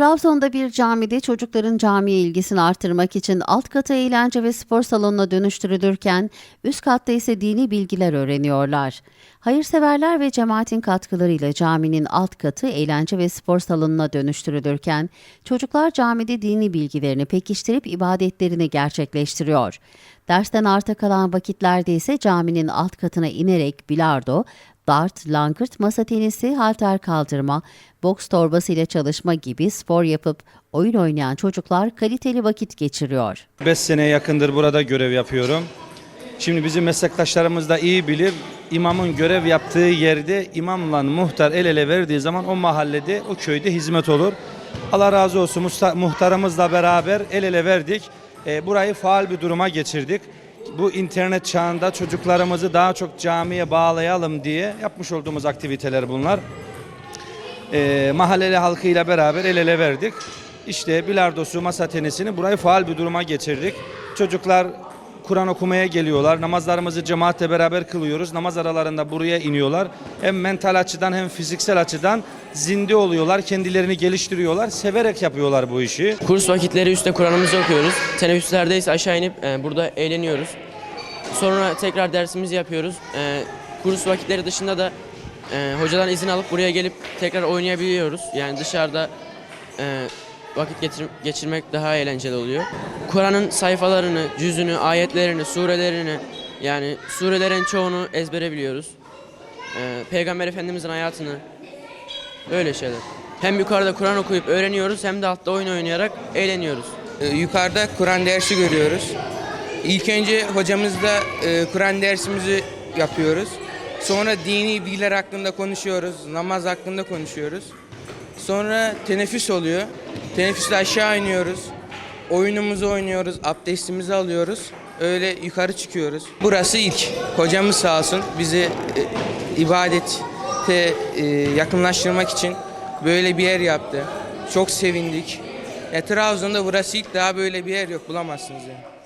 Trabzon'da bir camide çocukların camiye ilgisini artırmak için alt katı eğlence ve spor salonuna dönüştürülürken üst katta ise dini bilgiler öğreniyorlar. Hayırseverler ve cemaatin katkılarıyla caminin alt katı eğlence ve spor salonuna dönüştürülürken çocuklar camide dini bilgilerini pekiştirip ibadetlerini gerçekleştiriyor. Dersten arta kalan vakitlerde ise caminin alt katına inerek bilardo, dart, langırt, masa tenisi, halter kaldırma, boks torbası ile çalışma gibi spor yapıp oyun oynayan çocuklar kaliteli vakit geçiriyor. 5 seneye yakındır burada görev yapıyorum. Şimdi bizim meslektaşlarımız da iyi bilir. İmamın görev yaptığı yerde imamla muhtar el ele verdiği zaman o mahallede, o köyde hizmet olur. Allah razı olsun muhtarımızla beraber el ele verdik. E, burayı faal bir duruma geçirdik. Bu internet çağında çocuklarımızı daha çok camiye bağlayalım diye yapmış olduğumuz aktiviteler bunlar e, mahalleli halkıyla beraber el ele verdik. İşte bilardosu, masa tenisini burayı faal bir duruma getirdik. Çocuklar Kur'an okumaya geliyorlar. Namazlarımızı cemaatle beraber kılıyoruz. Namaz aralarında buraya iniyorlar. Hem mental açıdan hem fiziksel açıdan zinde oluyorlar. Kendilerini geliştiriyorlar. Severek yapıyorlar bu işi. Kurs vakitleri üstte Kur'an'ımızı okuyoruz. Teneffüslerde aşağı inip e, burada eğleniyoruz. Sonra tekrar dersimizi yapıyoruz. E, kurs vakitleri dışında da e, hocadan izin alıp buraya gelip tekrar oynayabiliyoruz. Yani dışarıda e, vakit getir- geçirmek daha eğlenceli oluyor. Kur'an'ın sayfalarını, cüzünü, ayetlerini, surelerini yani surelerin çoğunu ezbere biliyoruz. E, Peygamber Efendimizin hayatını öyle şeyler. Hem yukarıda Kur'an okuyup öğreniyoruz hem de altta oyun oynayarak eğleniyoruz. Ee, Yukarıda Kur'an dersi görüyoruz. İlk önce hocamızla e, Kur'an dersimizi yapıyoruz. Sonra dini bilgiler hakkında konuşuyoruz, namaz hakkında konuşuyoruz. Sonra teneffüs oluyor. Teneffüste aşağı iniyoruz. Oyunumuzu oynuyoruz, abdestimizi alıyoruz. Öyle yukarı çıkıyoruz. Burası ilk. Hocamız sağ olsun bizi e, ibadete e, yakınlaştırmak için böyle bir yer yaptı. Çok sevindik. Ya Trabzon'da burası ilk daha böyle bir yer yok bulamazsınız yani.